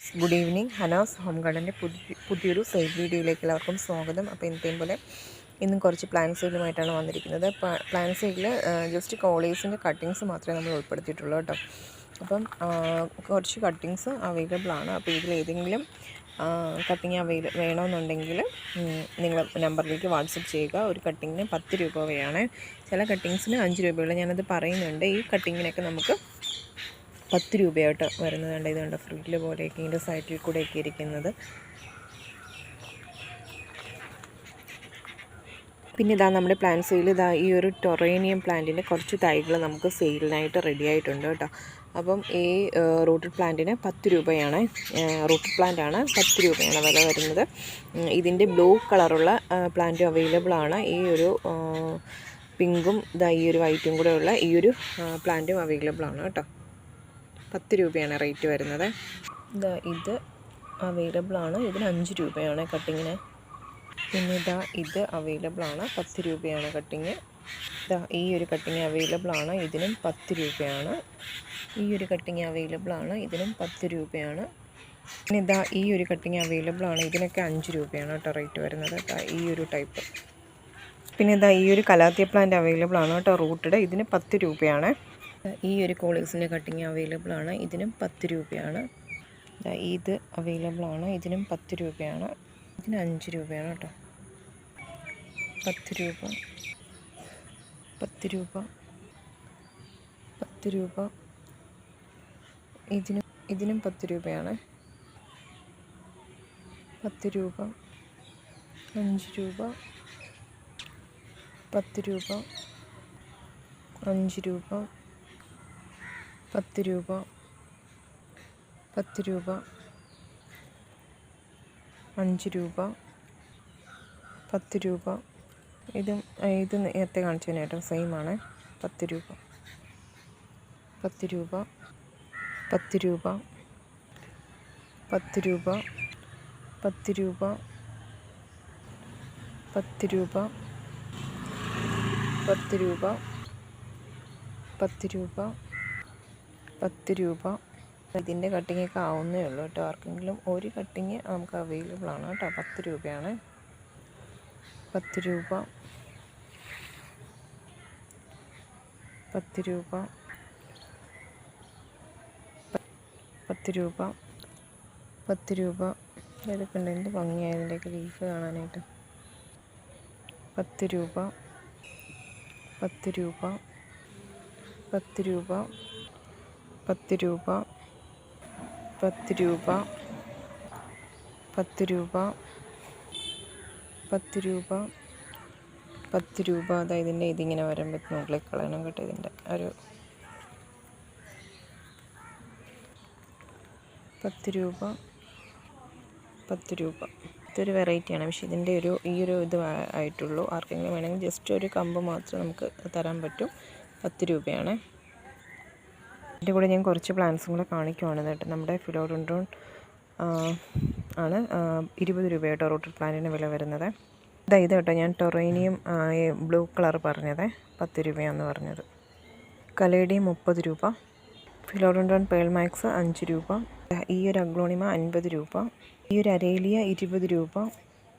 Good evening Hanas home ഗാർഡന്റെ പുതിയ പുതിയൊരു സെയിൽ വീഡിയോയിലേക്ക് എല്ലാവർക്കും സ്വാഗതം. അപ്പോൾ ഇന്നത്തെയും പോലെ ഇന്നും കുറച്ച് പ്ലാൻ സെയിലുമായിട്ടാണ് വന്നിരിക്കുന്നത്. പ്ലാൻ സെയിലിൽ ജസ്റ്റ് കോളേജിന്റെ കട്ടിങ്സ് മാത്രമേ നമ്മൾ ഉൾപ്പെടുത്തിയിട്ടുള്ളൂ കേട്ടോ. അപ്പം കുറച്ച് കട്ടിങ്സ് അവൈലബിൾ ആണ്. അപ്പോൾ ഇതിൽ ഏതെങ്കിലും കട്ടിങ് അവൈല വേണമെന്നുണ്ടെങ്കിൽ നിങ്ങൾ നമ്പറിലേക്ക് വാട്സപ്പ് ചെയ്യുക. ഒരു കട്ടിങ്ങിന് പത്ത് രൂപ വരെയാണ് ചില കട്ടിങ്സിന് അഞ്ച് രൂപയുള്ള ഞാനത് പറയുന്നുണ്ട്. ഈ കട്ടിങ്ങിനൊക്കെ നമുക്ക് പത്ത് രൂപയായിട്ട് വരുന്നതുണ്ട് ഇതുണ്ട് ഫ്രിഡ്ജിൽ പോലെയൊക്കെ ഇതിന്റെ സൈഡിൽ കൂടെയൊക്കെ ഇരിക്കുന്നത്. പിന്നെ ഇതാ നമ്മുടെ പ്ലാന്റ് സെയിൽ ഇതാ ഈ ഒരു ടൊറേനിയം പ്ലാന്റിന്റെ കുറച്ച് തൈകൾ നമുക്ക് സെയിലിനായിട്ട് റെഡി ആയിട്ടുണ്ട് കേട്ടോ. അപ്പം ഈ റൂട്ടഡ് പ്ലാന്റിന് പത്ത് രൂപയാണ് റൂട്ടഡ് പ്ലാന്റ് ആണ് പത്ത് രൂപയാണ് വില വരുന്നത്. ഇതിന്റെ ബ്ലൂ കളറുള്ള പ്ലാന്റും അവൈലബിൾ ആണ്. ഈ ഒരു പിങ്കും ഇതാ ഈ ഒരു വൈറ്റും കൂടെ ഉള്ള ഈ ഒരു പ്ലാന്റും അവൈലബിൾ ആണ് കേട്ടോ. പത്ത് രൂപയാണ് റേറ്റ് വരുന്നത്. ഇതാ ഇത് അവൈലബിൾ ആണ്. ഇതിന് അഞ്ച് രൂപയാണ് കട്ടിങ്ങിന് പിന്നെ ഇതാ ഇത് അവൈലബിൾ ആണ്. പത്ത് രൂപയാണ് കട്ടിങ് ഇതാ ഈ ഒരു കട്ടിങ് അവൈലബിൾ ആണ്. ഇതിനും പത്ത് രൂപയാണ്. ഈ ഒരു കട്ടിങ് അവൈലബിൾ ആണ്. ഇതിനും പത്ത് രൂപയാണ്. പിന്നെ ഇതാ ഈ ഒരു കട്ടിങ് അവൈലബിൾ ആണ്. ഇതിനൊക്കെ അഞ്ച് രൂപയാണ് കേട്ടോ റേറ്റ് വരുന്നത്. ഇതാ ഈ ഒരു ടൈപ്പ് പിന്നെ ഇതാ ഈ ഒരു കലാത്തിയ പ്ലാന്റ് അവൈലബിൾ ആണ് കേട്ടോ റൂട്ടഡ് ഇതിന് പത്ത് രൂപയാണ്. ഈ ഒരു കോളിക്സിന്റെ കട്ടിങ് അവൈലബിൾ ആണ്. ഇതിനും പത്ത് രൂപയാണ്. ഇത് അവൈലബിൾ ആണ്. ഇതിനും പത്ത് രൂപയാണ്. ഇതിന് അഞ്ച് രൂപയാണ് കേട്ടോ. പത്ത് രൂപ. പത്ത് രൂപ. പത്ത് രൂപ. ഇതിനും ഇതിനും പത്ത് രൂപയാണ്. പത്ത് രൂപ. അഞ്ച് രൂപ. പത്ത് രൂപ. അഞ്ച് രൂപ. പത്ത് രൂപ പത്ത് രൂപ അഞ്ച് രൂപ പത്ത് രൂപ ഇതും ഇത് നേരത്തെ കാണിച്ചതിന് കേട്ടോ സെയിം ആണ് പത്ത് രൂപ പത്ത് രൂപ പത്ത് രൂപ പത്ത് രൂപ പത്ത് രൂപ പത്ത് രൂപ പത്ത് രൂപ പത്ത് രൂപ പത്ത് രൂപ. ഇതിന്റെ കട്ടിങ്ങൊക്കെ ആവുന്നേ ഉള്ളൂ കേട്ടോ. ആർക്കെങ്കിലും ഒരു കട്ടിങ് നമുക്ക് അവൈലബിൾ ആണ് കേട്ടോ. പത്ത് രൂപയാണ്. പത്ത് രൂപ. പത്ത് രൂപ. പത്ത് രൂപ. പത്ത് രൂപ. ഇതൊക്കെ ഉണ്ട്. എന്ത് ഭംഗിയായി ഇതിന്റെയൊക്കെ ലീഫ് കാണാനായിട്ട്. പത്ത് രൂപ. പത്ത് രൂപ. പത്ത് രൂപ. പത്ത് രൂപ പത്ത് രൂപ പത്ത് രൂപ പത്ത് രൂപ പത്ത് രൂപ. അതായത് ഇതിന്റെ ഇതിങ്ങനെ വരുമ്പോൾ മുകളിൽ കളയണം കേട്ടോ ഇതിന്റെ ഒരു പത്ത് രൂപ പത്ത് രൂപ. ഇതൊരു വെറൈറ്റിയാണ് പക്ഷേ ഇതിന്റെ ഒരു ഈ ഒരു ഇത് ആയിട്ടുള്ളൂ. ആർക്കെങ്കിലും വേണമെങ്കിൽ ജസ്റ്റ് ഒരു കമ്പ് മാത്രം നമുക്ക് തരാൻ പറ്റും. പത്ത് രൂപയാണ്. ഇതിന്റെ കൂടെ ഞാൻ കുറച്ച് പ്ലാന്റ്സും കൂടെ കാണിക്കുവാണ്. കേട്ടോ നമ്മുടെ ഫിലോഡോൺഡ്രോൺ ആണ് ഇരുപത് രൂപ കേട്ടോ പ്ലാന്റിന് വില വരുന്നത്. ഇതാ ഇത് കേട്ടോ ഞാൻ ടൊറേനിയം ബ്ലൂ കളർ പറഞ്ഞത് പത്ത് രൂപയാണെന്ന് പറഞ്ഞത്. കലേഡി മുപ്പത് രൂപ. ഫിലോഡോൺഡ്രോൺ പേൾ മാക്സ് അഞ്ച് രൂപ. ഈ ഒരു അഗ്ലോണിമ അൻപത് രൂപ. ഈ ഒരു അരേലിയ ഇരുപത് രൂപ.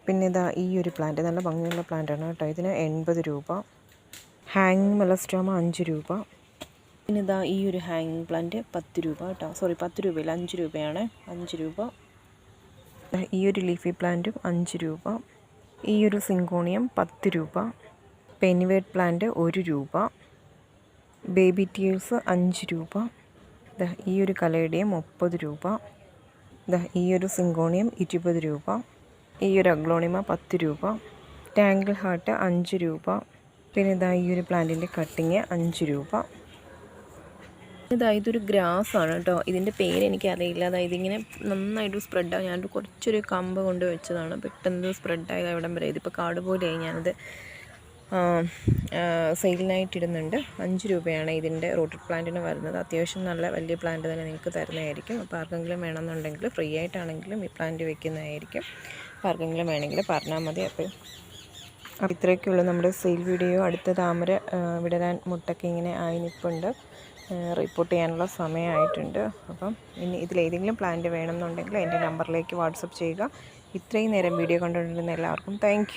പിന്നെ ഇതാ ഈ ഒരു പ്ലാന്റ് നല്ല ഭംഗിയുള്ള പ്ലാന്റാണ് കേട്ടോ. ഇതിന് എൺപത് രൂപ. ഹാങ്ങിങ് മെലസ്റ്റോമ അഞ്ച് രൂപ. ഇതാ ഈ ഒരു ഹാങ്ങിങ് പ്ലാന്റ് പത്ത് രൂപ കേട്ടോ. സോറി പത്ത് രൂപയില്ല അഞ്ച് രൂപയാണ്. അഞ്ച് രൂപ. ഈ ഒരു ലീഫി പ്ലാന്റും അഞ്ച് രൂപ. ഈ ഒരു സിങ്കോണിയം പത്ത് രൂപ. പെനിവേഡ് പ്ലാന്റ് ഒരു രൂപ. ബേബി ടീൽസ് അഞ്ച് രൂപ. ഈ ഒരു കലയുടെയും മുപ്പത് രൂപ. ഈ ഒരു സിങ്കോണിയം ഇരുപത് രൂപ. ഈ ഒരു അഗ്ലോണിമ പത്ത് രൂപ. ടാങ്കിൾ ഹാർട്ട് അഞ്ച് രൂപ. പിന്നെ ഇതാ ഈ ഒരു പ്ലാന്റിന്റെ കട്ടിങ് അഞ്ച് രൂപ. ഇതാ ഇതൊരു ഗ്രാസ് ആണ് കേട്ടോ. ഇതിന്റെ പേര് എനിക്കറിയില്ല. അതായത് ഇങ്ങനെ നന്നായിട്ട് സ്പ്രെഡായി ഞാനൊരു കുറച്ചൊരു കമ്പ് കൊണ്ട് വെച്ചതാണ്. പെട്ടെന്ന് സ്പ്രെഡായത് അവിടം വരെ. ഇതിപ്പോൾ കാട് പോലെയായി. ഞാനത് സെയിലിനായിട്ടിടുന്നുണ്ട് അഞ്ച് രൂപയാണ് ഇതിന്റെ റോട്ടഡ് പ്ലാന്റിന് വരുന്നത്. അത്യാവശ്യം നല്ല വലിയ പ്ലാന്റ് തന്നെ നിങ്ങൾക്ക് തരുന്നതായിരിക്കും. അപ്പോൾ ആർക്കെങ്കിലും വേണമെന്നുണ്ടെങ്കിൽ ഫ്രീ ആയിട്ടാണെങ്കിലും ഈ പ്ലാന്റ് വെക്കുന്നതായിരിക്കും. അപ്പോൾ ആർക്കെങ്കിലും വേണമെങ്കിൽ പറഞ്ഞാൽ മതി. അപ്പോൾ അപ്പോൾ ഇത്രയൊക്കെയുള്ളൂ നമ്മുടെ സെയിൽ വീഡിയോ. അടുത്ത താമര വിടരാൻ മുട്ടൊക്കെ ഇങ്ങനെ ആയി നിൽപ്പുണ്ട് റിപ്പോർട്ട് ചെയ്യാനുള്ള സമയമായിട്ടുണ്ട്. അപ്പം ഇനി ഇതിലേതെങ്കിലും പ്ലാന്റ് വേണമെന്നുണ്ടെങ്കിൽ എന്റെ നമ്പറിലേക്ക് വാട്സപ്പ് ചെയ്യുക. ഇത്രയും നേരം വീഡിയോ കണ്ടുകൊണ്ടിരുന്ന എല്ലാവർക്കും താങ്ക്